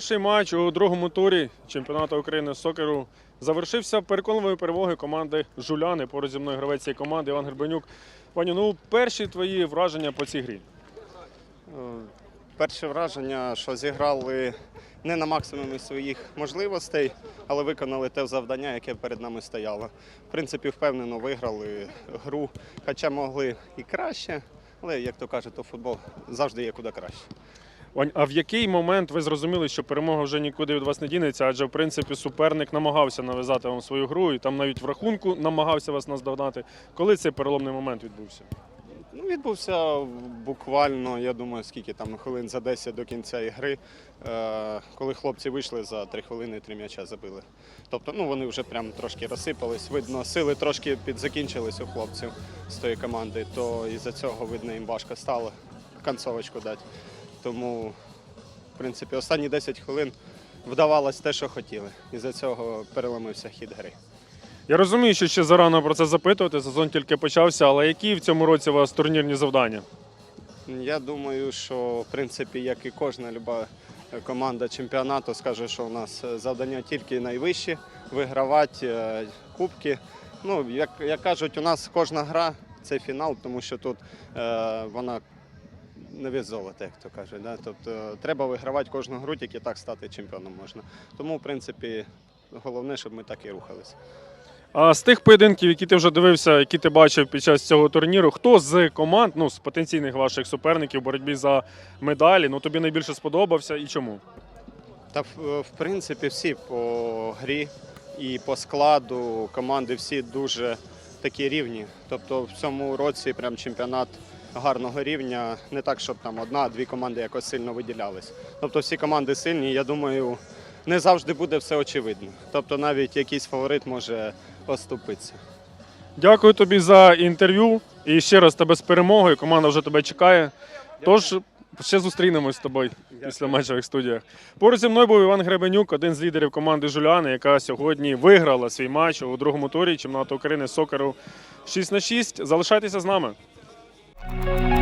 Перший матч у другому турі чемпіонату України з сокеру завершився переконливою перемогою команди Жуляни. Поруч зі мною гравець цієї команди Іван Гребенюк. Ваню, ну перші твої враження по цій грі. Перше враження, що зіграли не на максимумі своїх можливостей, але виконали те завдання, яке перед нами стояло. В принципі, впевнено виграли гру, хоча могли і краще, але як то кажуть, то футбол завжди є куди краще. А в який момент ви зрозуміли, що перемога вже нікуди від вас не дінеться? Адже в принципі суперник намагався нав'язати вам свою гру, і там навіть в рахунку намагався вас наздогнати. Коли цей переломний момент відбувся? Ну, відбувся буквально, я думаю, скільки там хвилин за 10 до кінця ігри, е, коли хлопці вийшли за 3 хвилини, 3 м'яча забили. Тобто, ну вони вже прям трошки розсипались. Видно, сили трошки підзакінчились у хлопців з тої команди, то із-за цього, видно, їм важко стало концовочку дати. Тому, в принципі, останні 10 хвилин вдавалось те, що хотіли. Із-за цього переломився хід гри. Я розумію, що ще зарано про це запитувати. Сезон тільки почався, але які в цьому році у вас турнірні завдання? Я думаю, що в принципі, як і кожна люба команда чемпіонату, скаже, що у нас завдання тільки найвищі вигравати е, кубки. Ну, як, як кажуть, у нас кожна гра це фінал, тому що тут е, вона золота, як то кажуть. Да? Тобто треба вигравати кожну гру, тільки так стати чемпіоном можна. Тому, в принципі, головне, щоб ми так і рухалися. А з тих поєдинків, які ти вже дивився, які ти бачив під час цього турніру, хто з команд, ну з потенційних ваших суперників в боротьбі за медалі, ну тобі найбільше сподобався і чому? Та в принципі всі по грі і по складу команди всі дуже такі рівні. Тобто в цьому році прям чемпіонат гарного рівня. Не так, щоб там одна-дві команди якось сильно виділялись. Тобто всі команди сильні, я думаю, не завжди буде все очевидно. Тобто навіть якийсь фаворит може оступитися. Дякую тобі за інтерв'ю і ще раз тебе з перемогою. Команда вже тебе чекає. Тож ще зустрінемось з тобою після матчевих студіях. Поруч зі мною був Іван Гребенюк, один з лідерів команди Жуляни, яка сьогодні виграла свій матч у другому турі чемпіонату України з сокеру 6 на 6. Залишайтеся з нами. Thank you.